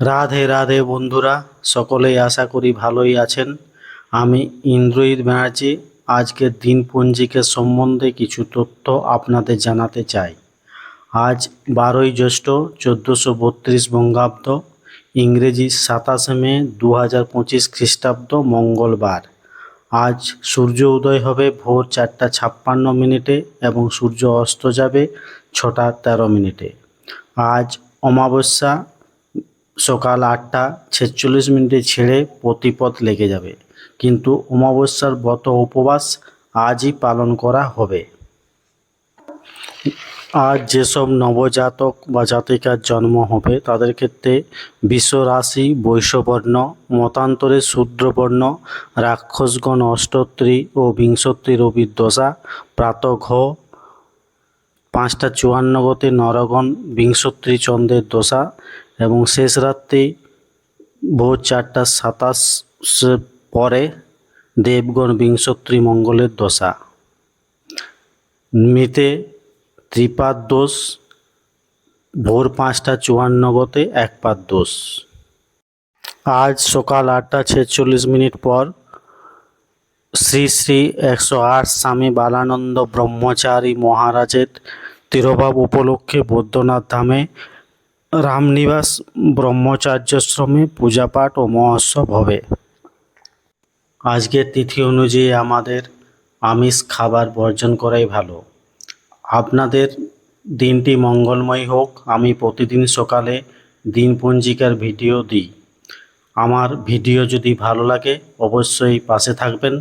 রাধে রাধে বন্ধুরা, সকলেই আশা করি ভালোই আছেন। আমি ইন্দ্রজিৎ ব্যানার্জি। আজকের দিনপঞ্জিকের সম্বন্ধে কিছু তথ্য আপনাদের জানাতে চাই। আজ বারোই জ্যৈষ্ঠ, চোদ্দোশো বত্রিশ বঙ্গাব্দ, ইংরেজি সাতাশে মে দু হাজার পঁচিশ খ্রিস্টাব্দ, মঙ্গলবার। আজ সূর্য উদয় হবে ভোর চারটা ছাপ্পান্ন মিনিটে এবং সূর্য অস্ত যাবে ছটা তেরো মিনিটে। আজ অমাবস্যা সকাল আটটা ছেচল্লিশ মিনিটে ছেড়ে প্রতিপদ লেগে যাবে। কিন্তু অমাবস্যার ব্রত উপবাস আজই পালন করা হবে। আজ যেসব নবজাতক বা জাতিকার জন্ম হবে, তাদের ক্ষেত্রে বিশ্ব রাশি বৈশ্যবর্ণ, মতান্তরে শূদ্রবর্ণ, রাক্ষসগণ, অষ্টত্রী ও বিংশত্রী রবির দশা, প্রাতঘ, পাঁচটা চুয়ান্ন গতে নরগণ, বিংশত্রী চন্দ্রের দশা এবং শেষ রাত্রি ভোর চারটা সাতাশ পরে দেবগণ বিংশত্রী মঙ্গলের দশা। মৃতে ত্রিপাদ দোষ, ভোর পাঁচটা চুয়ান্ন গতে একপাদ দোষ। আজ সকাল আটটা ছেচল্লিশ মিনিট পর শ্রী শ্রী একশো আট স্বামী বালানন্দ ব্রহ্মচারী মহারাজের তিরোভাব উপলক্ষে বৈদ্যনাথ ধামে রামনিবাস ব্রহ্মচার্যাশ্রমে পূজাপাঠ ও মহোৎসব হবে। আজকের তিথি অনুযায়ী আমাদের আমিষ খাবার বর্জন করাই ভালো। আপনাদের দিনটি মঙ্গলময় হোক। আমি প্রতিদিন সকালে দিনপঞ্জিকার ভিডিও দিই। আমার ভিডিও যদি ভালো লাগে, অবশ্যই পাশে থাকবেন।